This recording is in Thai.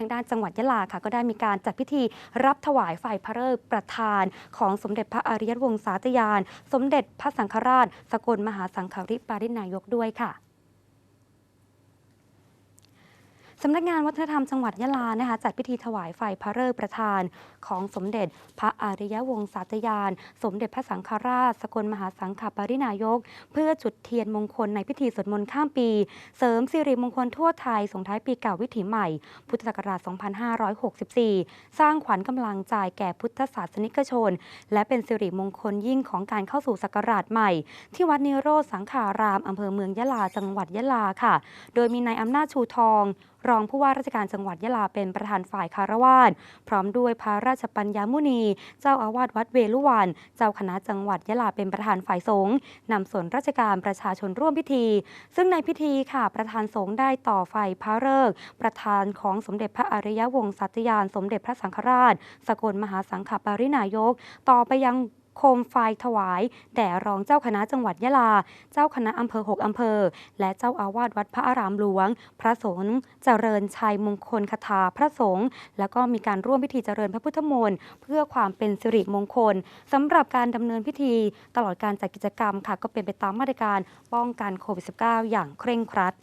ทางด้านจังหวัดยะลาค่ะ ก็ได้มีการจัดพิธีรับถวายไฟพระฤกษ์ประธานของสมเด็จพระอริยวงศาจยาน สมเด็จพระสังฆราช สกลมหาสังฆริปารินายกด้วยค่ะ สำนักงานวัฒนธรรมจังหวัดยะลานะคะจัดพิธีถวายไฟพระฤกษ์ประธานของสมเด็จ พระอริยวงศาจยาน สมเด็จพระสังฆราช สกลมหาสังฆปรินายก เพื่อจุดเทียนมงคลในพิธีสวดมนต์ข้ามปี เสริมสิริมงคลทั่วไทยส่งท้ายปีเก่าวิถีใหม่ พุทธศักราช 2564 สร้างขวัญกำลังใจแก่พุทธศาสนิกชน และเป็นสิริมงคลยิ่งของการเข้าสู่ศักราชใหม่ ที่วัดนิโรธสังขารามอำเภอเมืองยะลาจังหวัดยะลาค่ะ โดยมีนายอำนาจชูทอง รองผู้ว่าราชการจังหวัดยะลาเป็นประธานฝ่ายคารวาสพร้อมด้วยพระราชปัญญามุนี เจ้าอาวาสวัดเวลุวัน เจ้าคณะจังหวัดยะลาเป็นประธานฝ่ายสงฆ์นำส่วนราชการประชาชนร่วมพิธี ซึ่งในพิธีค่ะประธานสงฆ์ได้ต่อไฟพระฤกษ์ประธานของสมเด็จพระอริยวงศาจยาน สมเด็จพระสังฆราช สกลมหาสังฆปรินายก ต่อไปยัง โคมไฟถวาย แด่รองเจ้าคณะจังหวัดยะลา เจ้าคณะอำเภอหกอำเภอ และเจ้าอาวาสวัดพระอารามหลวง พระสงฆ์เจริญชัยมงคลคาถาพระสงฆ์ แล้วก็มีการร่วมพิธีเจริญพระพุทธมนต์เพื่อความเป็นสิริมงคลสำหรับการดำเนินพิธี ตลอดการจัดกิจกรรมค่ะก็เป็นไปตามมาตรการป้องกันโควิด -19 อย่างเคร่งครัด